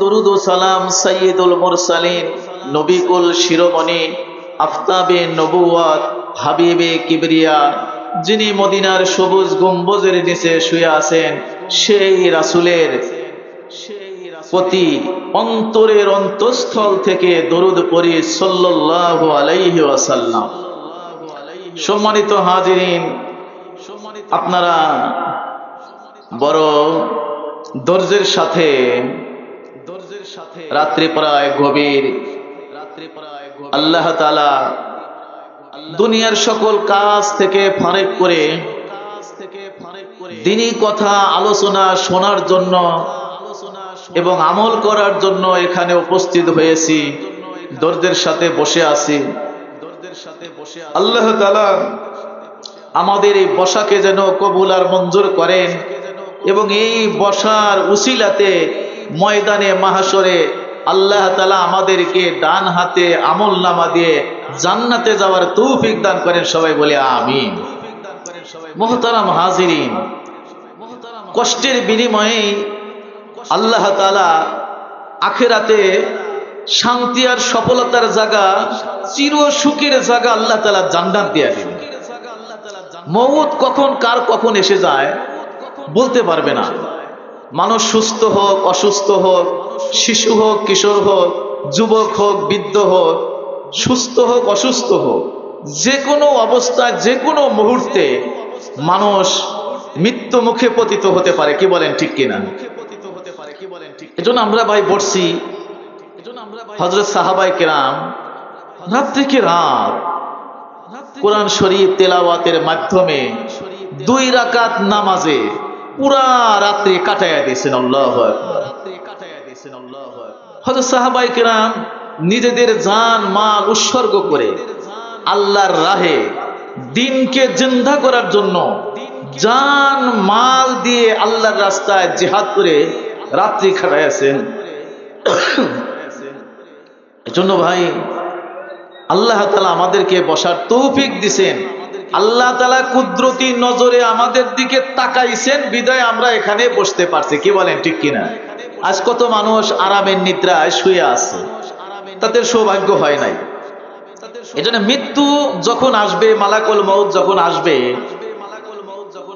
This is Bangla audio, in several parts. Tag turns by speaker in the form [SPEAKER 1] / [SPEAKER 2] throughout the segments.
[SPEAKER 1] দরুদ ও সালাম সৈয়দুল মুরসালিন, নবিকুল শিরোমণি, আফতাবে নবুয়াত হাবিবে কিবরিয়া, যিনি মদিনার সবুজ গম্বুজের নিচে শুয়ে আছেন, সেই রাসূলের প্রতি অন্তরের অন্তঃস্থল থেকে দরুদ পড়ি সাল্লাল্লাহু আলাইহি ওয়াসাল্লাম। সম্মানিত হাজিরিন, আপনারা বড় ধৈর্যের সাথে রাত্রি প্রায় গভীর। আল্লাহ তাআলা দুনিয়ার সকল কাজ থেকে ফারেক করে দিনই কথা আলোচনা শোনার জন্য এবং আমল করার জন্য এখানে উপস্থিত হয়েছি। দর্দের সাথে বসে আছি। আল্লাহ তাআলা আমাদের এই বসাকে যেন কবুল আর মঞ্জুর করেন এবং এই বসার উসিলাতে ময়দানে মাহাসরে আল্লাহ তালা আমাদেরকে ডান হাতে আমল নামা দিয়ে জান্নাতে যাওয়ার তৌফিক দান করেন, সবাই বলে আমিন। মোহতারাম হাজিরিন, কষ্টের বিনিময়ে আল্লাহ তালা আখেরাতে শান্তি আর সফলতার জায়গা, চির সুখের জায়গা আল্লাহ তালা জান্নাত দিয়ে দিন মৌত কখন, কার কখন এসে যায়, বলতে পারবে না। মানুষ সুস্থ হোক, অসুস্থ হোক, শিশু হোক, কিশোর হোক, যুবক হোক, বৃদ্ধ হোক, সুস্থ হোক, অসুস্থ হোক, যে কোনো অবস্থায় যে কোনো মুহূর্তে মানুষ মৃত্যু মুখে পতিত হতে পারে, কি বলেন ঠিক কিনা? এজন্য আমরা ভাই বসছি হজরত সাহাবাই কেরাম রাত থেকে রাত, কোরআন শরীফ তেলাওয়াতের মাধ্যমে দুই রাকাত নামাজে পুরা রাত্রি কাটাইয়া দিয়েছেন আল্লাহ হজরত সাহাবাই কেরাম নিজেদের জান, মাল উৎসর্গ করে আল্লাহর রাহে দিনকে জিন্দা করার জন্য জান, মাল দিয়ে আল্লাহর রাস্তায় জেহাদ করে রাত্রি খাটাইয়াছেন এজন্য ভাই, আল্লাহ তালা আমাদেরকে বসার তৌফিক দিছেন। আল্লাহ তালা কুদরতি নজরে আমাদের দিকে তাকাইছেন, বিদায় আমরা এখানে বসতে পারছি। কি বলেন, ঠিক কিনা? আজ কত মানুষ আরামের নিদ্রায় শুয়ে আছে। তাদের সৌভাগ্য হয় নাই। এজন্য মৃত্যু যখন আসবে, মালাকল মৌত যখন আসবে,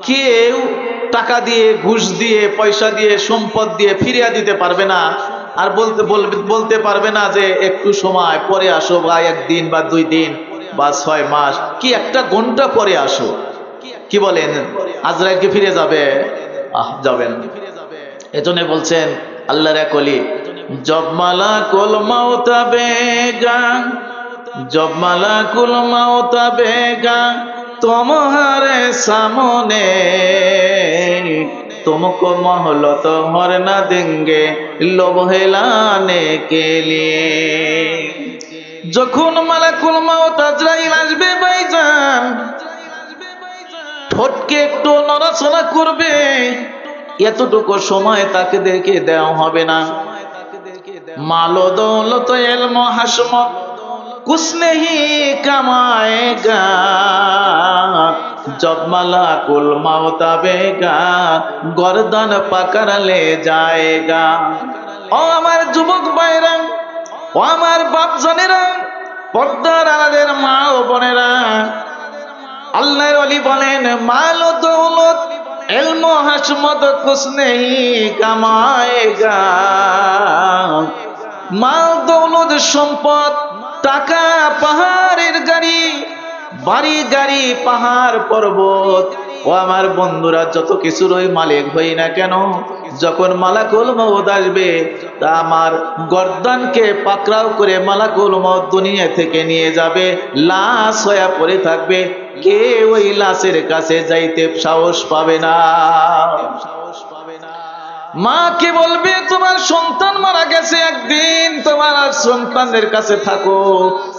[SPEAKER 1] কেউ টাকা দিয়ে, ঘুষ দিয়ে, পয়সা দিয়ে, সম্পদ দিয়ে ফিরিয়া দিতে পারবে না। আর বলতে বলতে পারবে না যে, একটু সময়, পরে আসো বা একদিন বা দুই দিন। বা ছয় মাস কি একটা ঘন্টা পরে আসো কি বলেন আজরাইল কি ফিরে যাবে আহ যাবেন এজন্য বলছেন আল্লাহ কলি জবমালা কুল মাউতা বেগা জবমালা কুল মাউতা বেগা তোমারে সামনে तुमको मोहलत मर न देंगे लोभ हेलाने के लिए যখন মালাকুল মাউত আজরাইল আসবে ভাইজান ঠটকে একটু নড়াচড়া করবে। এতটুকু সময় তাকে দেখে দেওয়া হবে না। মাল দৌলত, এলম, হাসম, কুসনেহি কামায়েগা জবমালা কুল মাওতাবেগা গর্দন পাকড়ালে যায়গা ও আমার যুবক বাইরা ও আমার বাপ জনেরা, পর্দার আলাদের মা ও বোনেরা, আল্লাহর অলি বলেন, মাল ও দৌলত, এলম হাসমত কুছ নেই কামায়েগা মাল, দৌলত, সম্পদ, টাকা, পাহাড়ের গাড়ি, বাড়ি, গাড়ি, পাহাড়, পর্বত। ও আমার বন্ধুরা, যত কিছুরই মালিক হই না কেন যখন মালাকুল মৌদ আসবে, তা আমার গর্দানকে পাকড়াও করে মালাকুল মৌদ দুনিয়া থেকে নিয়ে যাবে। লাশ হয়ে পড়ে থাকবে। কে ওই লাশের কাছে যাইতে সাহস পাবে না? মাকে বলবে? তোমার সন্তান মারা গেছে একদিন, তোমার আর সন্তানদের কাছে থাকো।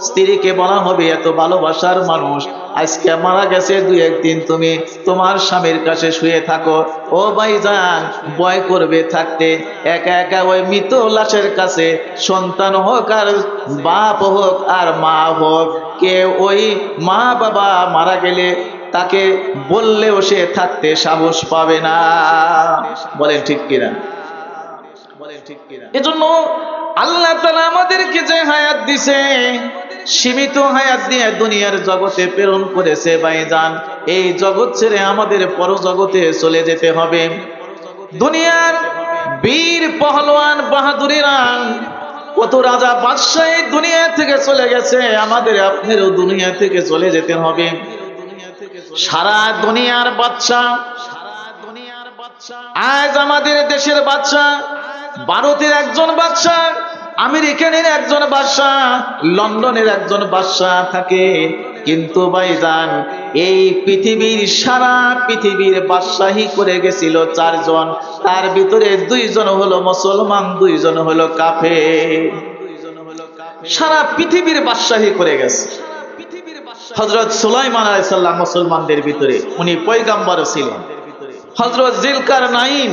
[SPEAKER 1] স্ত্রীকে বলা হবে, এত ভালোবাসার মানুষ, আজকে মারা গেছে দুই একদিন, তুমি তোমার স্বামীর কাছে শুয়ে থাকো। ও ভাই ভাইজান, ভয় করবে থাকতে। একা একা ওই মৃত লাশের কাছে সন্তান হোক আর বাপ হোক আর মা হোক কে ওই মা বাবা মারা গেলে তাকে বললেও সে থাকতে সাহস পাবে না। বলেন ঠিক কিনা? ঠিক কিনা? এজন্য আল্লাহ তাআলা আমাদেরকে যে হায়াত দিছে, সীমিত হায়াত দিয়ে দুনিয়ার জগতে প্রেরণ করেছে ভাইজান। এই জগৎ ছেড়ে আমাদের পরজগতে চলে যেতে হবে। দুনিয়ার বীর পহলওয়ান বাহাদুরিরা, কত রাজা বাদশাহ দুনিয়া থেকে চলে গেছে, আমাদের আপনারও দুনিয়া থেকে চলে যেতে হবে। সারা দুনিয়ার বাচ্চা, আজ আমাদের দেশের বাচ্চা, ভারতের একজন বাচ্চা, আমেরিকানের একজন বাদশা লন্ডনের একজন বাদশা থাকে। কিন্তু ভাইজান, এই পৃথিবীর সারা পৃথিবীর বাদশাহী করে গেছিল চারজন। তার ভিতরে দুইজন হলো মুসলমান, দুইজন হলো কাফে সারা পৃথিবীর বাদশাহী করে গেছে। হজরত সুলাইমান আলাইসাল্লাম মুসলমানদের ভিতরে উনি পয়গাম্বর ছিলেন। হজরত জিলকার নাইন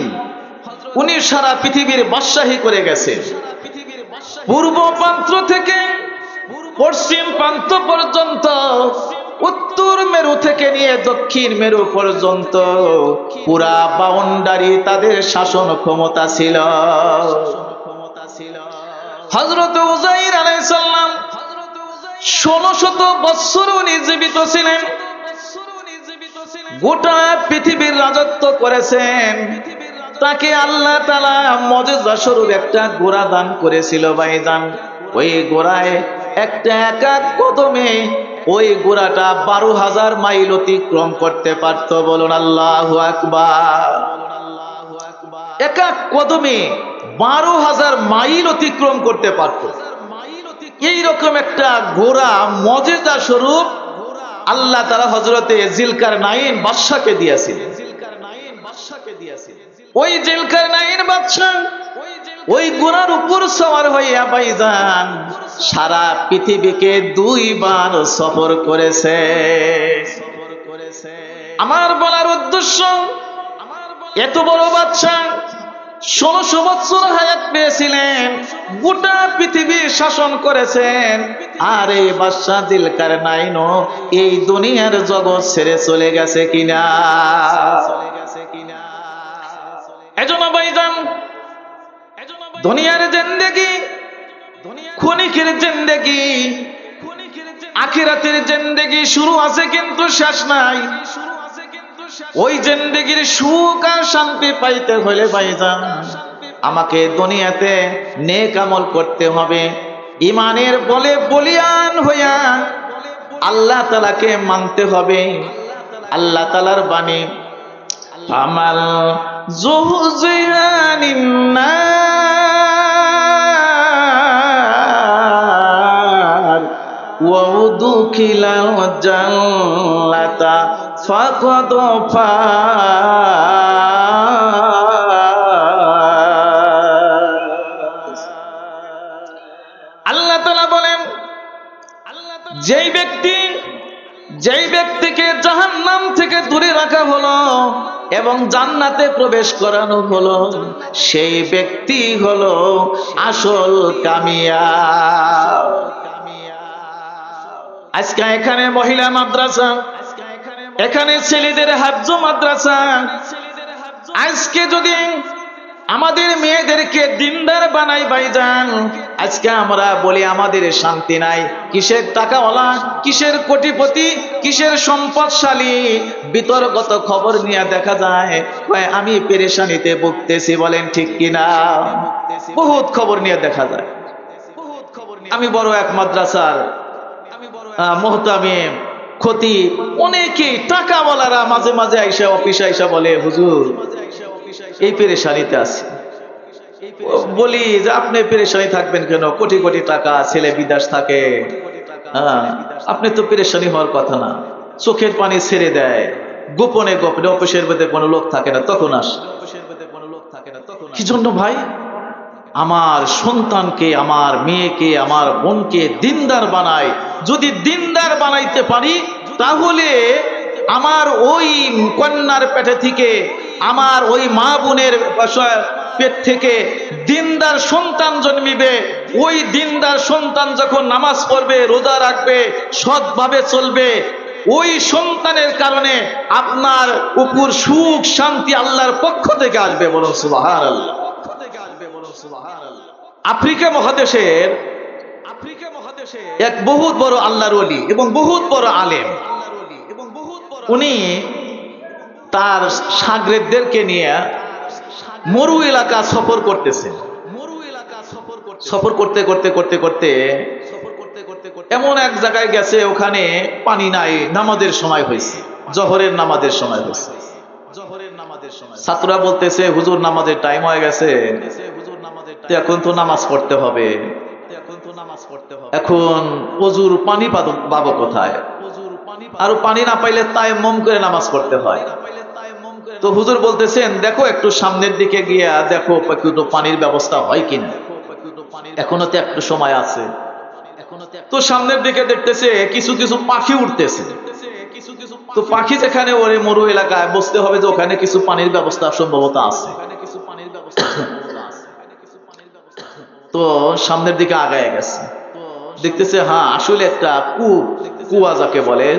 [SPEAKER 1] উনি সারা পৃথিবীর বাদশাহী করে গেছেন। পূর্ব প্রান্ত থেকে পশ্চিম প্রান্ত পর্যন্ত, উত্তর মেরু থেকে নিয়ে দক্ষিণ মেরু পর্যন্ত পুরা বাউন্ডারি তাদের শাসন ক্ষমতা ছিল। হজরত উজাইর আলাইসাল্লাম ষোলো শত বৎসর উনি জীবিত ছিলেন। গোটা পৃথিবীর রাজত্ব করেছেন। তাকে আল্লাহ তালা মজেজা স্বরূপ একটা গোড়া দান করেছিল ভাইজান। ওই গোড়ায় একটা একা কদমে ওই গোড়াটা বারো হাজার মাইল অতিক্রম করতে পারত। বলুন আল্লাহ আকবার। একা কদমে বারো হাজার মাইল অতিক্রম করতে পারত। এইরকম একটা গোড়া মজেদা স্বরূপ আল্লাহ তারা হজরতে জিলকার নাইন বাদশাকে দিয়েছিলেন ওই জিলকার নাইন বাদশা ওই গোড়ার উপর সওয়ার হইয়া ভাইজান সারা পৃথিবীকে দুইবার সফর করেছে। আমার বলার উদ্দেশ্য, এত বড় বাচ্চা ষোলোশো বছর হায়াত পেয়েছিলেন, গোটা পৃথিবী শাসন করেছেন। আর এই বাদশাহ দিলকার নাইনো এই দুনিয়ার জগৎ ছেড়ে চলে গেছে কিনা? আখিরাতের জিন্দেগি শুরু আছে কিন্তু শেষ নাই। ওই জেন্দেগির সুখ আর শান্তি পাইতে হলে ভাইজান, আমাকে দুনিয়াতে নেক আমল করতে হবে। ইমানের বলে বলিয়ান হইয়া আল্লাহ তালাকে মানতে হবে। আল্লাহ তালার বাণী আমাল জুহুজিয়ানিন্নার ওয়াউদুখিলা জান্নাতা فقد فاز আল্লাহ তাআলা বলেন যেই ব্যক্তি যেই ব্যক্তিকে জাহান্নাম থেকে দূরে রাখা হলো এবং জান্নাতে প্রবেশ করানো হলো সেই ব্যক্তি হলো আসল কামিয়া আজকে এখানে মহিলা মাদ্রাসা এখানে ছেলেদের হাফজ মাদ্রাসা। আজকে যদি আমাদের মেয়েদেরকে দিনদার বানাই ভাইজান, আজকে আমরা বলি আমাদের শান্তি নাই। কিসের টাকাওয়ালা, কিসের কোটিপতি, কিসের সম্পদশালী? বিতর্কত খবর নিয়ে দেখা যায় আমি পেরেশানিতে ভুগতেছি, বলেন, ঠিক কিনা বহুত খবর নিয়ে দেখা যায়। আমি বড় এক মাদ্রাসার মোহতামিম। ক্ষতি। অনেকে টাকাওয়ালারা মাঝে মাঝে আইসা অফিসে আইসা বলে, হুজুর, এই পেরেশানিতে আছে। বলি যে, আপনি পেরেশানি থাকবেন কেন? কোটি কোটি টাকা, ছেলে বিদাস থাকে। হ্যাঁ আপনি তো পেরেশানি হওয়ার কথা না। চোখের পানি ছেড়ে দেয়। গোপনে গোপনে অফিসের মধ্যে কোনো লোক থাকে না, তখন আস। অফিসের মধ্যে কোনো লোক থাকে না তখন কি জন্য ভাই? আমার সন্তানকে, আমার মেয়েকে, আমার বোনকে দিনদার বানাই যদি দিনদার বানাইতে পারি, তাহলে আমার ওই কন্যার পেটে থেকে, আমার ওই মা বোনের পেট থেকে দিনদার সন্তান জন্মিবে। ওই দিনদার সন্তান যখন নামাজ পড়বে, রোজা রাখবে, সৎভাবে চলবে, ওই সন্তানের কারণে আপনার উপর সুখ, শান্তি আল্লাহর পক্ষ থেকে আসবে বলুন সুবাহ আল্লাহ আফ্রিকা মহাদেশের আফ্রিকা মহাদেশে এক বহুত বড় আল্লাহর ওলি এবং বহুত বড় আলেম। উনি তার সাগরেদদেরকে নিয়ে মরু এলাকা সফর করতেছেন। সফর করতে করতে করতে করতে এমন এক জায়গায় গেছে, ওখানে পানি নাই, নামাজের সময় হয়েছে। জহরের নামাজের সময় হয়েছে। জহরের নামাজের সময় ছাত্ররা বলতেছে, হুজুর, নামাজের টাইম হয়ে গেছে। এখন তো নামাজ পড়তে হবে। এখন অজুর পানি পাবো- কোথায়? আর পানি না পাইলে তাই মম করে নামাজ পড়তে হয়। তো হুজুর বলতেছেন, দেখো একটু সামনের দিকে গিয়া দেখো একটু পানির ব্যবস্থা হয় কিনা? এখনও তো একটু সময় আছে। তো সামনের দিকে দেখতেছে, কিছু কিছু পাখি উঠতেছে। তো পাখি যেখানে ওরে মরু এলাকায় বসতে হবে যে ওখানে কিছু পানির ব্যবস্থা সম্ভবত আছে। তো সামনের দিকে আগায় গেছে। দেখতেছে হ্যাঁ আসলে একটা কূপ, কুয়া যাকে বলে,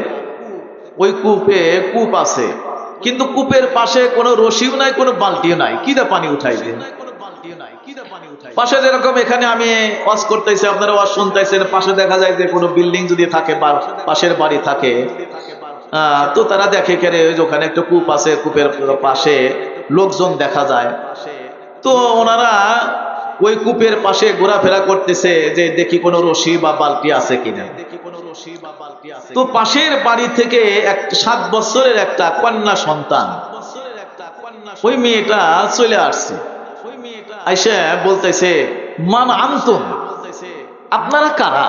[SPEAKER 1] ওই কূপে কূপ আছে। কিন্তু কূপের পাশে কোনো রশিও নাই, কোনো বালতিও নাই। কি দা পানি উঠাই দেন পাশে যেরকম এখানে আমি ওয়াজ করতেছি, আপনারা ওয়াজ শুনতেছেন, পাশে দেখা যায় যে কোনো বিল্ডিং যদি থাকে বা পাশের বাড়ি থাকে তো তারা দেখে কেন ওই ওখানে একটা কূপ আছে, কূপের পাশে লোকজন দেখা যায়। তো ওনারা ওই কূপের পাশে ঘোরাফেরা করতেছে যে দেখি কোনো রশি বা বালতি আছে কিনা। তো পাশের বাড়ি থেকে এক সাত বছরের একটা কন্যা সন্তান। ওই মেয়েটা চলে আসছে। আইসা বলতেছে মান আন্তম? আপনারা কারা?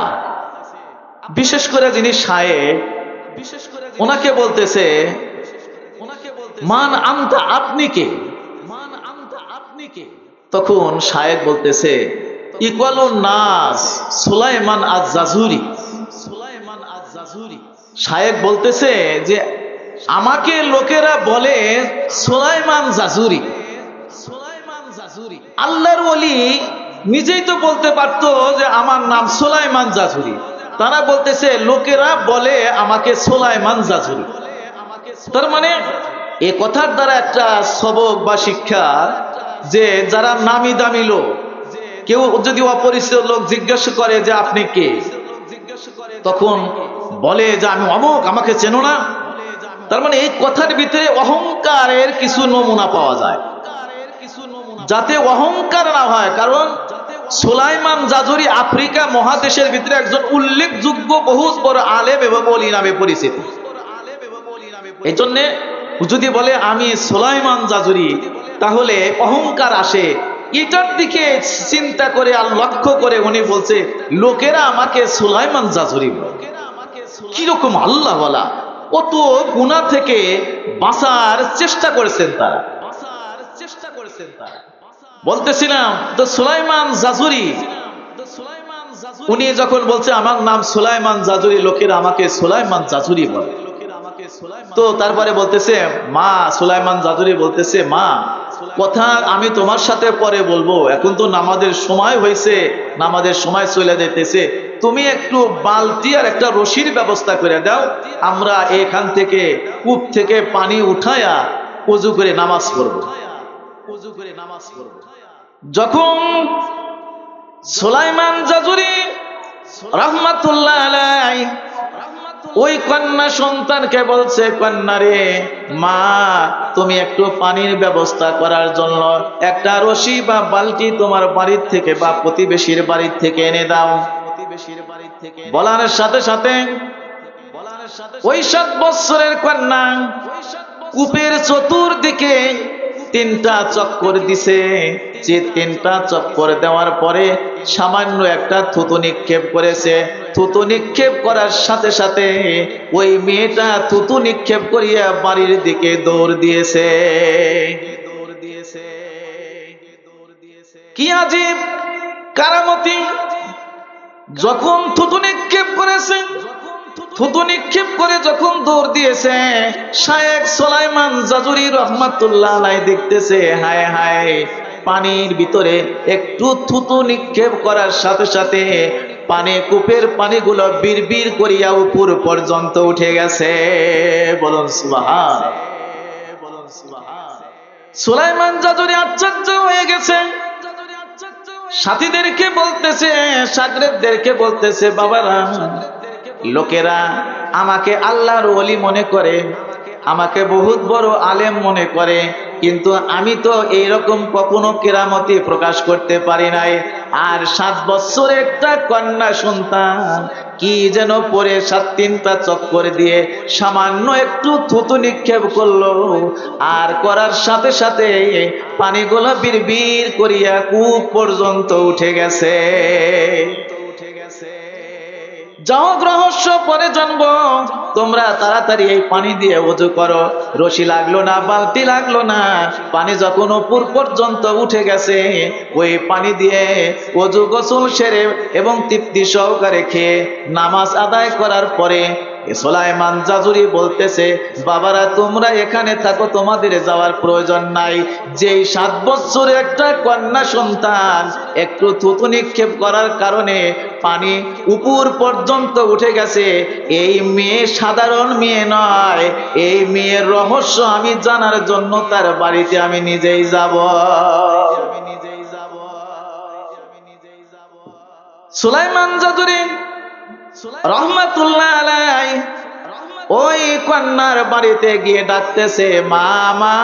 [SPEAKER 1] বিশেষ করে যিনি সাহেব ওনাকে বলতেছে মান আমতা আপনি কে মান আমতা আপনি কে তখন শায়েক বলতেছে বলতেছে যে, আমাকে লোকেরা বলে জাজুরি। জাজুরি। আল্লাহর নিজেই তো বলতে পারতো যে, আমার নাম সুলাইমান জাজুরি। তারা বলতেছে, লোকেরা বলে আমাকে সুলাইমান জাজুরি। তার মানে এ কথার দ্বারা একটা সবক বা শিক্ষা যে যারা নামি দামি লোক, কেউ যদি অপরিচিত লোক জিজ্ঞাসা করে যে আপনি কে, তখন বলে যে আমি অমুক আমাকে চেনো না। তার মানে এই কথার ভিতরে অহংকারের কিছু নমুনা পাওয়া যায়। যাতে অহংকার না হয়, কারণ সোলাইমান জাজুরি আফ্রিকা মহাদেশের ভিতরে একজন উল্লেখযোগ্য বহুত বড় আলেম এবং নামে পরিচিত। এই জন্যে যদি বলে আমি সোলাইমান জাজুরি তাহলে অহংকার আসে। এটার দিকে চিন্তা করে আর লক্ষ্য করে উনি বলছে, লোকেরা আমাকে সুলাইমান জাজুরি কীরকম আল্লাহ বলা। কত গুণা থেকে বাঁচার চেষ্টা করেছেন তারা চেষ্টা করেছেন তারা। বলতেছিলাম, তো সুলাইমান জাজুরি? উনি যখন বলছে, আমার নাম সুলাইমান জাজুরি, লোকেরা আমাকে সুলাইমান জাজুরি বলে। তো তারপরে বলতেছে, মা সুলাইমান জাজুরি বলতেছে, মা। কথা আমি তোমার সাথে পরে বলব। এখন তো নামাজের সময় হয়েছে, নামাজের সময় চলে যেতেছে তুমি একটু বালতি আর একটা রশির ব্যবস্থা করে দাও। আমরা এখান থেকে কূপ থেকে পানি উঠায়া উজু করে নামাজ পড়ব। উজু করে নামাজ পড়ব। যখন সুলাইমান জাজুরি রহমাতুল্লাহ ওই কন্যা সন্তানকে বলছে, কন্যা রে, মা, তুমি একটু পানির ব্যবস্থা করার জন্য একটা রশি বা বালতি তোমার বাড়ির থেকে বা প্রতিবেশীর বাড়ির থেকে এনে দাও। প্রতিবেশীর বাড়ির থেকে বলার সাথে সাথে ওই সাত বৎসরের কন্যা কূপের চতুর্দিকে তিনটা চক্কর দিছে। যে তিনটা চক্কর দেওয়ার পরে সামান্য একটা থুতু নিক্ষেপ করেছে। থুতু নিক্ষেপ করার সাথে সাথে ওই মেয়েটা থুতু নিক্ষেপ করিয়া বাড়ির দিকে দৌড় দিয়েছে। কি আজীব কারামতি! যখন থুতু নিক্ষেপ করেছে, থুতু নিক্ষেপ করে যখন দৌড় দিয়েছে শায়েক সোলাইমান জাজুরি রহমাতুল্লাহ দেখতেছে, হায় হায় পানির ভিতরে একটু থুতু নিক্ষেপ করার সাথে সাথে পানি কূপের পানিগুলো বিড়বিড় করিয়া উপর পর্যন্ত উঠে গেছে। বলুন সুবহান। সুলাইমান জাজুরি আশ্চর্য হয়ে গেছে। সাথীদেরকে বলতেছে সাগরেদদেরকে বলতেছে, বাবারা, লোকেরা আমাকে আল্লাহর ওলি মনে করে, আমাকে বহুত বড় আলেম মনে করে কিন্তু আমি তো এইরকম কখনো কেরামতি প্রকাশ করতে পারি নাই। আর সাত বছর একটা কন্যা সন্তান কি যেন পরে সাত তিনটা চক্কর দিয়ে সামান্য একটু থুতু নিক্ষেপ করল। আর করার সাথে সাথে পানিগুলো বিড় বীর করিয়া কূপ পর্যন্ত উঠে গেছে। যাও রহস্য পরে জন্ম তোমরা তাড়াতাড়ি এই পানি দিয়ে ওজু করো। রশি লাগল না, বালতি লাগল না। পানি যখন উপর পর্যন্ত উঠে গেছে, ওই পানি দিয়ে ওজু গোসল সেরে এবং তৃপ্তি সহকারে খেয়ে নামাজ আদায় করার পরে সোলাইমান জাজুরি বলতেছে বাবারা তোমরা এখানে থাকো তোমাদের যাওয়ার প্রয়োজন নাই। যেই সাত একটা কন্যা সন্তান একটু থুতু নিক্ষেপ করার কারণে পানি উপর পর্যন্ত উঠে গেছে এই মেয়ে সাধারণ মেয়ে নয়। এই মেয়ের রহস্য আমি জানার জন্য তার বাড়িতে আমি নিজেই যাব। আমি নিজেই যাব। আমি নিজেই যাব সুলাইমান জাদুরি আলাই ওই কন্যার বাড়িতে গিয়ে ডাকতেছে, মামা,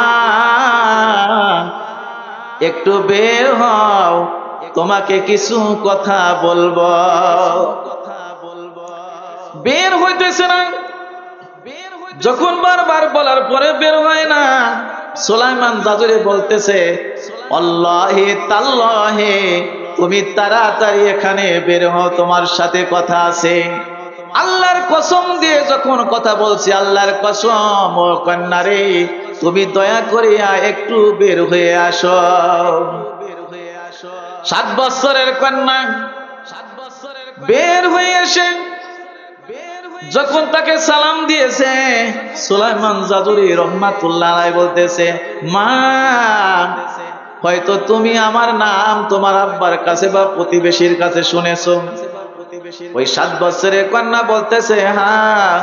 [SPEAKER 1] একটু বের হও, তোমাকে কিছু কথা বলব। বের হইতেছে না। যখন বারবার বলার পরে বের হয় না। সোলাইমান জাজুরে বলতেছে অল্লাহে তাল্লাহে, তুমি তাড়াতাড়ি এখানে বের হও, তোমার সাথে কথা আছে। আল্লাহর কসম দিয়ে যখন কথা বলছি, আল্লাহর কসম, ও কন্যারে, তুমি দয়া করিয়া একটু বের হয়ে আসো। সাত বছরের কন্যা বের হয়ে এসে যখন তাকে সালাম দিয়েছে, সুলাইমান জাদুরি রহমাতুল্লাহ বলতেছে, মা হয়তো তুমি আমার নাম তোমার আব্বার কাছে বা প্রতিবেশীর কাছে শুনেছো। ওই সাত বছরের কন্যা বলতেছে হ্যাঁ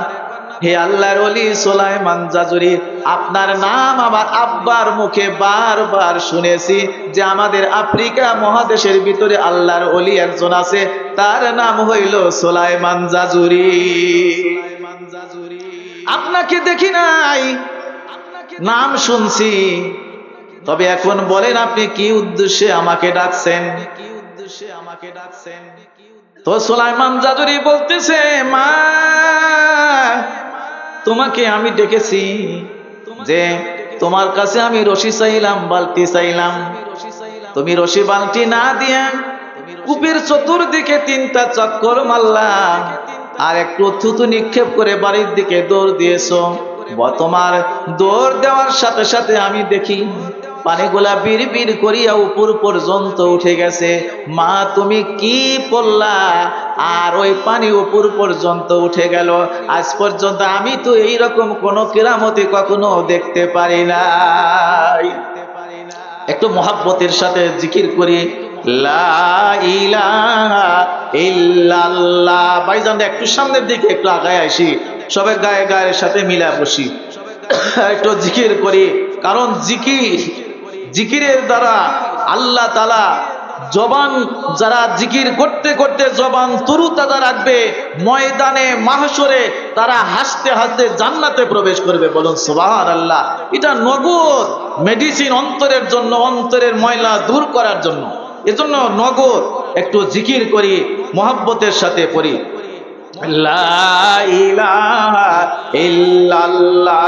[SPEAKER 1] হে আল্লাহর অলি সোলাইমান জাজুরি, আপনার নাম আমার আব্বার মুখে বারবার শুনেছি যে আমাদের আফ্রিকা মহাদেশের ভিতরে আল্লাহর অলি একজন আছে, তার নাম হইল সোলাইমান জাজুরি। আপনাকে দেখি নাই, নাম শুনছি। তবে এখন বলেন আপনি কি উদ্দেশ্যে আমাকে ডাকছেন? কি উদ্দেশ্যে আমাকে ডাকছেন তো সোলাইমান জাদুরি বলতেছে, মা, তোমাকে আমি ডেকেছি যে তোমার কাছে আমি রশি চাইলাম, বালতি চাইলাম। তুমি রশি বালতি না দিয়া কূপের চতুর্দিকে তিনটা চক্কর মারলাম আর একটু থুতু নিক্ষেপ করে বাড়ির দিকে দৌড় দিয়েছ। তোমার দৌড় দেওয়ার সাথে সাথে আমি দেখি পানিগুলা বীর বীর করিয়া উপর পর্যন্ত উঠে গেছে। মা, তুমি কি পড়লা আর ওই পানি উপর পর্যন্ত উঠে গেল। আজ পর্যন্ত আমি তো এইরকম কোন কেরামতি কখনো দেখতে পারি না একটু মহাব্বতের সাথে জিকির করি। একটু সামনের দিকে একটু আগায় আসি। সবাই গায়ে গায়ের সাথে মিলা বসি। একটু জিকির করি। কারণ জিকির জিকিরের দ্বারা আল্লাহ তালা জবান যারা জিকির করতে করতে জবান তরু রাখবে, ময়দানে মাহসরে তারা হাসতে হাসতে জান্নাতে প্রবেশ করবে। বলুন সুবাহার আল্লাহ এটা নগদ মেডিসিন অন্তরের জন্য, অন্তরের ময়লা দূর করার জন্য। এজন্য নগদ একটু জিকির করি, মোহাব্বতের সাথে পড়ি। লা ইলাহা ইল্লাল্লাহ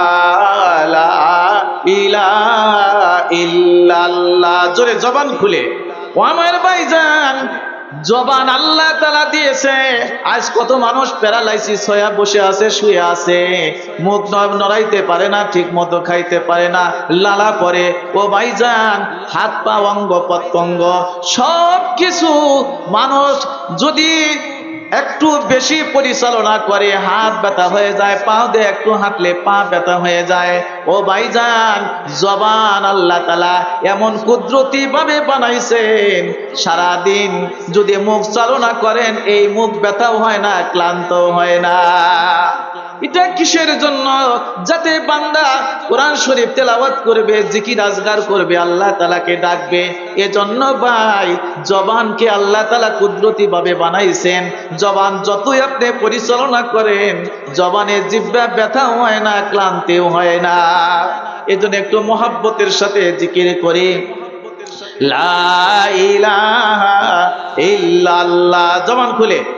[SPEAKER 1] ইল্লাল্লাহ। জোরে জবান খুলে। ও আমার ভাইজান, জবান আল্লাহ তালা দিয়েছে। আজ কত মানুষ প্যারালাইসিস হয়ে বসে আছে, শুয়ে আছে। মুখ নড়াইতে পারে না, ঠিক মতো খাইতে পারে না, লালা পরে। ও ভাইজান, হাত পা অঙ্গ প্রত্যঙ্গ সব কিছু মানুষ যদি একটু বেশি পরিচালনা করে হাত ব্যথা হয়ে যায়, পা দিয়ে একটু হাঁটলে পা ব্যথা হয়ে যায়। ও ভাইজান, জবান আল্লাহ তালা এমন কুদরতি ভাবে বানাইছেন, সারাদিন যদি মুখ চালনা করেন, এই মুখ ব্যথাও হয় না ক্লান্ত হয় না। এটা কিসের জন্য? যাতে বান্দা কোরআন শরীফ তেলাওয়াত করবে, জিকির আজগার করবে, আল্লাহ তালাকে ডাকবে। এজন্য ভাই, জবানকে আল্লাহ তালা কুদরতি ভাবে বানাইছেন। জবান যতই আপনি পরিচালনা করেন, জবানে জিব্বা ব্যথা হয় না, ক্লান্তিও হয় না। এজন্য একটু মহাব্বতের সাথে জিকির করি। লা ইলাহা ইল্লাল্লাহ। জবান খুলে।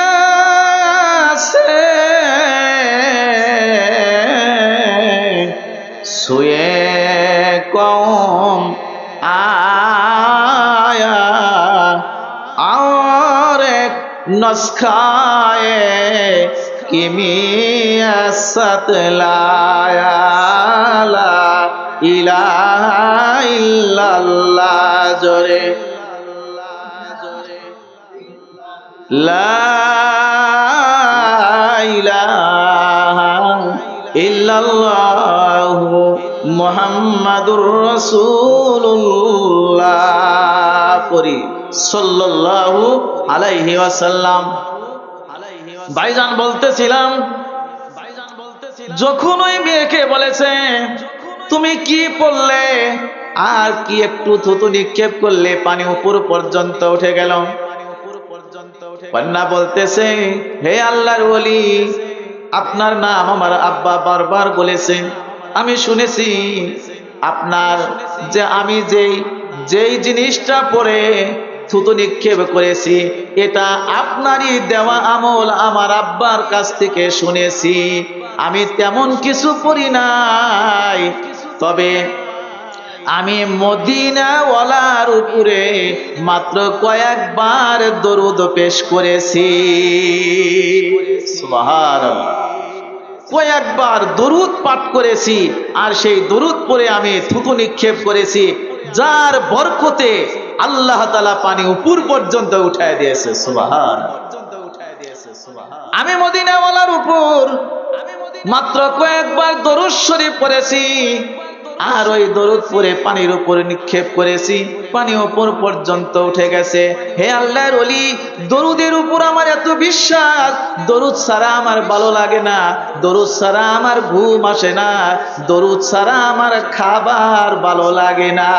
[SPEAKER 1] মাস খায়ে কিমি আসাত ইলা ইল্লাল্লাহ জরে। মোহাম্মদুর রসুল্লাহ করি সাল্লাল্লাহু আলাইহি ওয়াসাল্লাম। ভাইজান বলতেছিলাম, যখন ওই মেয়েকে বলেছে, তুমি কি পড়লে? আর কি একটু থুতু নিক্ষেপ করলে পানি উপর পর্যন্ত উঠে গেল। কন্যা বলতেছে, হে আল্লাহর ওলি, আপনার নাম আমার আব্বা বারবার বলেছে। আমি শুনেছি, আপনার যে আমি যেই যেই জিনিসটা পরে থুতু নিক্ষেপ করেছি, এটা আপনারই দেওয়া আমল আমার আব্বার কাছ থেকে শুনেছি। আমি তেমন কিছু করি নাই, তবে আমি মদিনাওয়ালার উপরে মাত্র কয়েকবার দরুদ পেশ করেছি। কয়েকবার দরুদ পাঠ করেছি, আর সেই দরুদ পরে আমি থুতু নিক্ষেপ করেছি, যার বরকতে আল্লাহ তালা পানি উপর পর্যন্ত উঠায় দিয়েছে সুবাহান আমি মদিনাওয়ালার উপর মাত্র কয়েকবার দরুদ শরীফ পড়েছি, আর ওই দরুদ পরে পানির উপরে নিক্ষেপ করেছি, পানি উপর পর্যন্ত উঠে গেছে। হে আল্লাহর অলি দরুদের উপর আমার এত বিশ্বাস, দরুদ ছাড়া আমার ভালো লাগে না, দরুদ ছাড়া আমার ঘুম আসে না, দরুদ ছাড়া আমার খাবার ভালো লাগে না।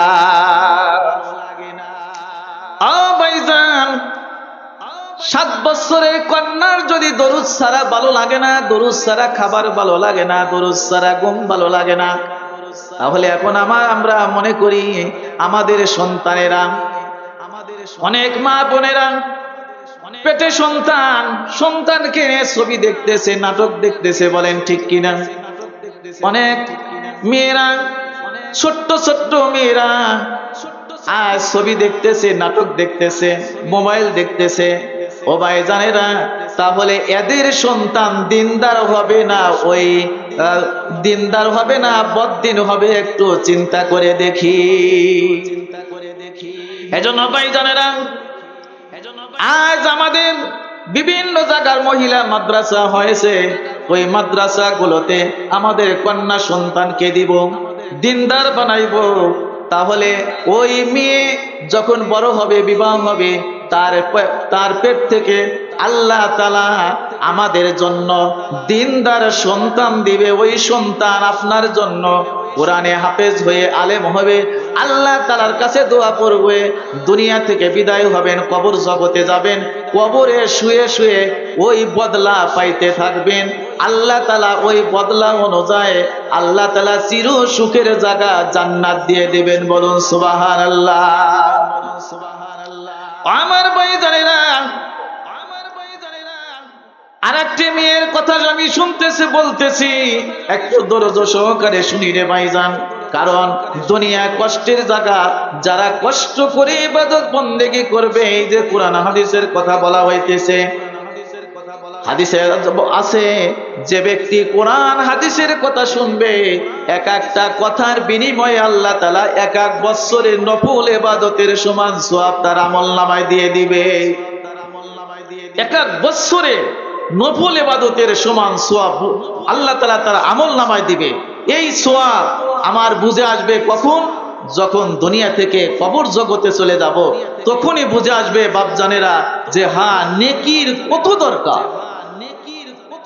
[SPEAKER 1] সাত বছরের কন্যার যদি দরুদ সারা ভালো লাগে না, দরুদ সারা খাবার ভালো লাগে না, দরুদ সারা ঘুম ভালো লাগে না। তাহলে এখন আমার আমরা মনে করি আমাদের সন্তানেরা আমাদের অনেক মা বোনেরা, পেটে সন্তান, সন্তানকে ছবি দেখতেছে, নাটক দেখতেছে, বলেন ঠিক কিনা? অনেক মেয়েরা, ছোট্ট ছোট্ট মেয়েরা আর ছবি দেখতেছে, নাটক দেখতেছে, মোবাইল দেখতেছে। ও ভাই জানেরা, তাহলে এদের সন্তান দিনদার হবে না, ওই দিনদার হবে না বদিন হবে একটু চিন্তা করে দেখি। এজন্য ভাই জানেরা, আজ আমাদের বিভিন্ন জায়গার মহিলা মাদ্রাসা হয়েছে, ওই মাদ্রাসা গুলোতে আমাদের কন্যা সন্তানকে দিব, দিনদার বানাইব। তাহলে ওই মেয়ে যখন বড় হবে, বিবাহ হবে তার তার পেট থেকে আল্লাহ তালা আমাদের জন্য দিনদার সন্তান দিবে। ওই সন্তান আপনার জন্য কোরআনে হাফেজ হয়ে আলেম হবে। আল্লাহ তালার কাছে দোয়া পড়বে। দুনিয়া থেকে বিদায় হবেন, কবর জগতে যাবেন। কবরে শুয়ে শুয়ে ওই বদলা পাইতে থাকবেন। আল্লাহ তালা ওই বদলা অনুযায়ী আল্লাহ তালা চির সুখের জায়গা জান্নাত দিয়ে দেবেন বলুন সুবাহান আল্লাহ আমার ভাই জানে না। আর একটি মেয়ের কথা আমি শুনতেছি, বলতেছি, একটু দরজ সহকারে শুনি রে ভাইজান। কারণ দুনিয়া কষ্টের জায়গা, যারা কষ্ট করে ইবাদত বন্দেগি করবে, এই যে কোরআন হাদিসের কথা বলা হইতেছে হাদিসে আছে, যে ব্যক্তি কোরআন, হাদিসের কথা শুনবে, এক একটা কথার বিনিময়ে আল্লাহ তালা এক এক বৎসরের নফুল এবাদতের সমান সোয়াব তার আমল নামায় দিয়ে দিবে। এক এক বৎসরে নফল এবাদতের সমান সোয়াব আল্লাহ তালা তার আমল নামায় দিবে। এই সোয়াব আমার বুঝে আসবে কখন? যখন দুনিয়া থেকে কবর জগতে চলে যাব, তখনই বুঝে আসবে বাপজানেরা যে হ্যাঁ নেকির কত দরকার।